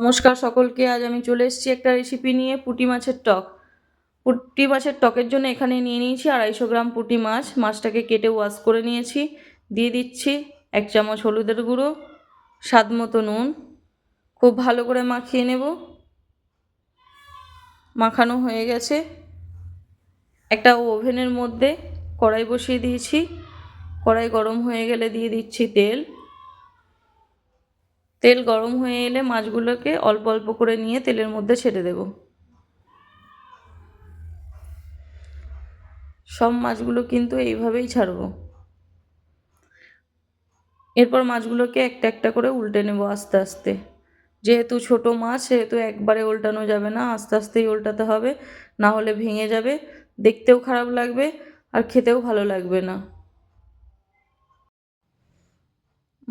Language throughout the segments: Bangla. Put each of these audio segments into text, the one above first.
নমস্কার সকলকে, আজ আমি চলে এসেছি একটা রেসিপি নিয়ে পুঁটি মাছের টক। পুঁটি মাছের টকের জন্য এখানে নিয়ে নিয়েছি আড়াইশো গ্রাম পুঁটি মাছ। মাছটাকে কেটে ওয়াশ করে নিয়েছি। দিয়ে দিচ্ছি এক চামচ হলুদের গুঁড়ো, স্বাদ মতো নুন। খুব ভালো করে মাখিয়ে নেব। মাখানো হয়ে গেছে। একটা ওভেনের মধ্যে কড়াই বসিয়ে দিয়েছি। কড়াই গরম হয়ে গেলে দিয়ে দিচ্ছি তেল। তেল গরম হয়ে এলে মাছগুলোকে অল্প অল্প করে নিয়ে তেলের মধ্যে ছেড়ে দেব। সব মাছগুলো কিন্তু এইভাবেই ছাড়বো। এরপর মাছগুলোকে একটা একটা করে উল্টে নেব আস্তে আস্তে। যেহেতু ছোট মাছ, সেহেতু একবারে উল্টানো যাবে না, আস্তে আস্তেই উল্টাতে হবে, না হলে ভেঙে যাবে, দেখতেও খারাপ লাগবে আর খেতেও ভালো লাগবে না।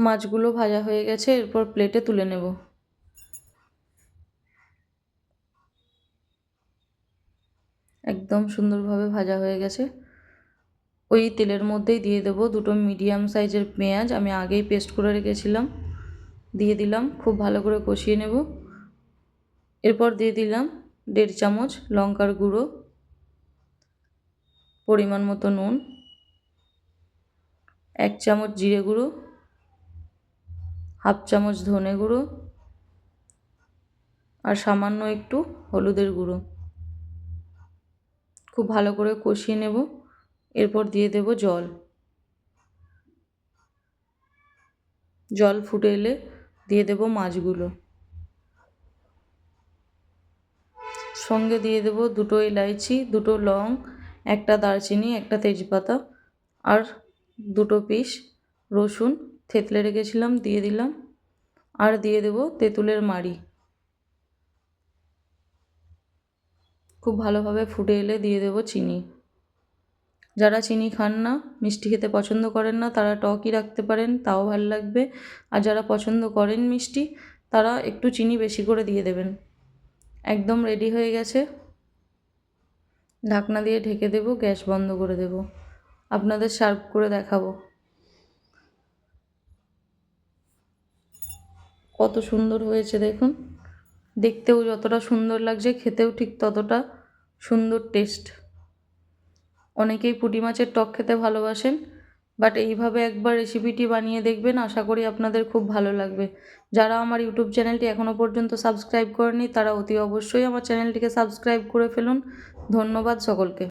মাছগুলো ভাজা হয়ে গেছে, এরপর প্লেটে তুলে নেব। একদম সুন্দরভাবে ভাজা হয়ে গেছে। ওই তেলের মধ্যেই দিয়ে দেবো দুটো মিডিয়াম সাইজের পেঁয়াজ। আমি আগেই পেস্ট করে রেখেছিলাম। দিয়ে দিলাম, খুব ভালো করে কষিয়ে নেব। এরপর দিয়ে দিলাম দেড় চামচ লঙ্কার গুঁড়ো, পরিমাণ মতো নুন, এক চামচ জিরে গুঁড়ো হাফ চামচ ধনে গুঁড়ো আর সামান্য একটু হলুদের গুঁড়ো। খুব ভালো করে কষিয়ে নেব, এরপর দিয়ে দেব জল। জল ফুটে এলে দিয়ে দেব মাছগুলো। সঙ্গে দিয়ে দেব দুটো এলাইচি দুটো লং, একটা দারচিনি, একটা তেজপাতা আর দুটো পিস রসুন। থেতলে রেখেছিলাম, দিয়ে দিলাম। আর দিয়ে দেব তেঁতুলের মাড়ি। খুব ভালোভাবে ফুটে এলে দিয়ে দেব চিনি। যারা চিনি খান না, মিষ্টি খেতে পছন্দ করেন না, তারা টকই রাখতে পারেন, তাও ভালো লাগবে। আর যারা পছন্দ করেন মিষ্টি, তারা একটু চিনি বেশি করে দিয়ে দেবেন। একদম রেডি হয়ে গেছে। ঢাকনা দিয়ে ঢেকে দেব, গ্যাস বন্ধ করে দেব। আপনাদের সার্ভ করে দেখাবো। কত সুন্দর হয়েছে, দেখুন। দেখতেও যতটা সুন্দর লাগছে, খেতেও ঠিক ততটা সুন্দর টেস্ট অনেকেই পুঁটি মাছের টক খেতে ভালোবাসেন বাট এইভাবে একবার রেসিপিটি বানিয়ে দেখবেন, আশা করি আপনাদের খুব ভালো লাগবে। যারা আমার ইউটিউব চ্যানেলটি এখনও পর্যন্ত সাবস্ক্রাইব করেনি তারা অতি অবশ্যই আমার চ্যানেলটিকে সাবস্ক্রাইব করে ফেলুন। ধন্যবাদ সকলকে।